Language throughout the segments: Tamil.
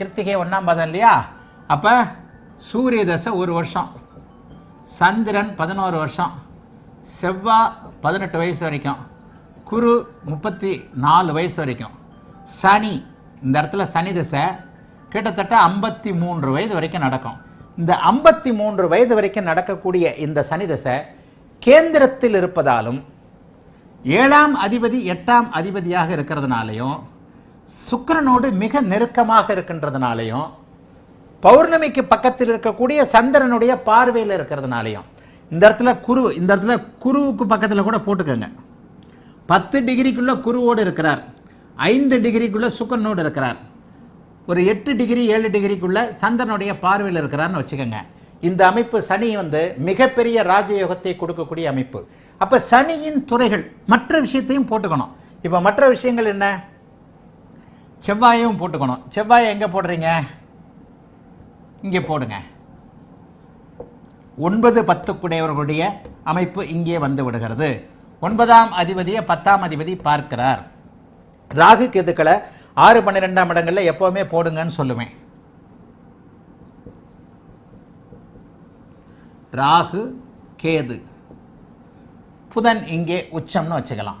கிருத்திகை ஒன்றாம் பாதம் இல்லையா? அப்போ சூரிய தசை ஒரு வருஷம் சந்திரன் பதினோரு வருஷம் செவ்வாய் பதினெட்டு வயசு வரைக்கும் குரு முப்பத்தி நாலு வயசு வரைக்கும் சனி இந்த இடத்துல சனி தசை கிட்டத்தட்ட ஐம்பத்தி மூன்று வயது வரைக்கும் நடக்கும். இந்த ஐம்பத்தி மூன்று வயது வரைக்கும் நடக்கக்கூடிய இந்த சனி தசை கேந்திரத்தில் இருப்பதாலும் ஏழாம் அதிபதி எட்டாம் அதிபதியாக இருக்கிறதுனாலையும் சுக்கரனோடு மிக நெருக்கமாக இருக்கின்றதுனாலையும் பௌர்ணமிக்கு பக்கத்தில் இருக்கக்கூடிய சந்திரனுடைய பார்வையில் இருக்கிறதுனாலையும் இந்த இடத்துல குரு இந்த இடத்துல குருவுக்கு பக்கத்தில் கூட போட்டுக்கோங்க. பத்து டிகிரிக்குள்ளே குருவோடு இருக்கிறார். ஐந்து டிகிரிக்குள்ளே சுக்கரனோடு இருக்கிறார். ஒரு எட்டு டிகிரி ஏழு டிகிரிக்குள்ளே சந்திரனுடைய பார்வையில் இருக்கிறார்னு வச்சுக்கோங்க. இந்த அமைப்பு சனி வந்து மிகப்பெரிய ராஜயோகத்தை கொடுக்கக்கூடிய அமைப்பு. அப்போ சனியின் துறைகள் மற்ற விஷயத்தையும் போட்டுக்கணும். இப்போ மற்ற விஷயங்கள் என்ன? செவ்வாயும் போட்டுக்கணும். செவ்வாயை எங்கே போடுறீங்க? இங்கே போடுங்க. ஒன்பது பத்துக்குடையவர்களுடைய அமைப்பு இங்கே வந்து விடுகிறது. ஒன்பதாம் அதிபதியை பத்தாம் அதிபதி பார்க்கிறார். ராகு கேதுக்களை ஆறு பன்னிரெண்டாம் இடங்களில் எப்போவுமே போடுங்கன்னு சொல்லுவேன் ராகு கேது. புதன் இங்கே உச்சம்னு வச்சுக்கலாம்.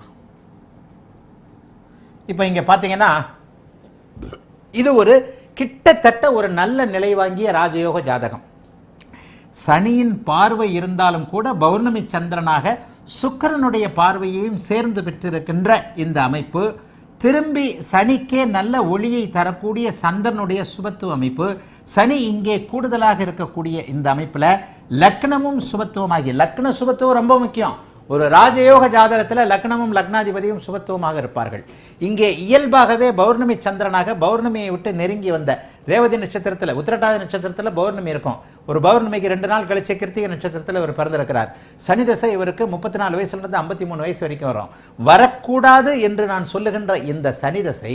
இப்போ இங்கே பார்த்தீங்கன்னா இது ஒரு கிட்டத்தட்ட ஒரு நல்ல நிலை வாங்கிய ராஜயோக ஜாதகம். சனியின் பார்வை இருந்தாலும் கூட பௌர்ணமி சந்திரனாக சுக்கிரனுடைய பார்வையையும் சேர்ந்து பெற்றிருக்கின்ற இந்த அமைப்பு திரும்பி சனிக்கே நல்ல ஒளியை தரக்கூடிய சந்திரனுடைய சுபத்துவ அமைப்பு சனி இங்கே கூடுதலாக இருக்கக்கூடிய இந்த அமைப்பில் லக்னமும் சுபத்துவமாகி லக்ன சுபத்துவம் ரொம்ப முக்கியம். ஒரு ராஜயோக ஜாதகத்தில் லக்னமும் லக்னாதிபதியும் சுகத்துவமாக இருப்பார்கள். இங்கே இயல்பாகவே பௌர்ணமி சந்திரனாக பௌர்ணமியை விட்டு நெருங்கி வந்த ரேவதி நட்சத்திரத்தில் உத்திரட்டாதி நட்சத்திரத்தில் பௌர்ணமி இருக்கும். ஒரு பௌர்ணமிக்கு ரெண்டு நாள் கழிச்சு கிருத்திகை நட்சத்திரத்தில் இவர் பிறந்திருக்கிறார். சனி தசை இவருக்கு முப்பத்தி நாலு வயசுலேருந்து ஐம்பத்தி மூணு வயசு வரைக்கும் வரும். வரக்கூடாது என்று நான் சொல்லுகின்ற இந்த சனி தசை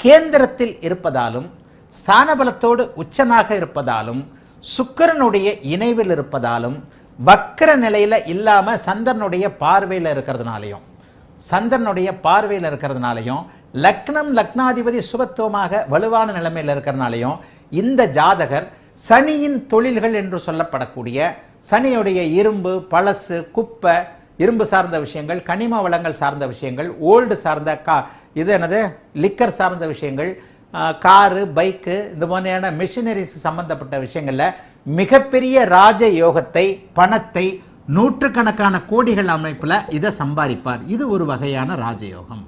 கேந்திரத்தில் இருப்பதாலும் ஸ்தானபலத்தோடு உச்சனாக இருப்பதாலும் சுக்கிரனுடைய இணைவில் இருப்பதாலும் வக்கர நிலையில இல்லாம சந்திரனுடைய பார்வையில் இருக்கிறதுனாலையும் சந்திரனுடைய பார்வையில் இருக்கிறதுனாலையும் லக்னம் லக்னாதிபதி சுபத்துவமாக வலுவான நிலைமையில் இருக்கிறதுனாலையும் இந்த ஜாதகர் சனியின் தொழில்கள் என்று சொல்லப்படக்கூடிய சனியுடைய இரும்பு பழசு குப்பை இரும்பு சார்ந்த விஷயங்கள் கனிம வளங்கள் சார்ந்த விஷயங்கள் ஓல்டு சார்ந்த கா இது என்னது? லிக்கர் சார்ந்த விஷயங்கள் காரு பைக்கு இந்த மாதிரியான மிஷினரிஸ் சம்மந்தப்பட்ட விஷயங்களில் மிகப்பெரிய ராஜ யோகத்தை பணத்தை நூற்றுக்கணக்கான கோடிகள் அமைப்பில் இதை சம்பாதிப்பார். இது ஒரு வகையான ராஜயோகம்.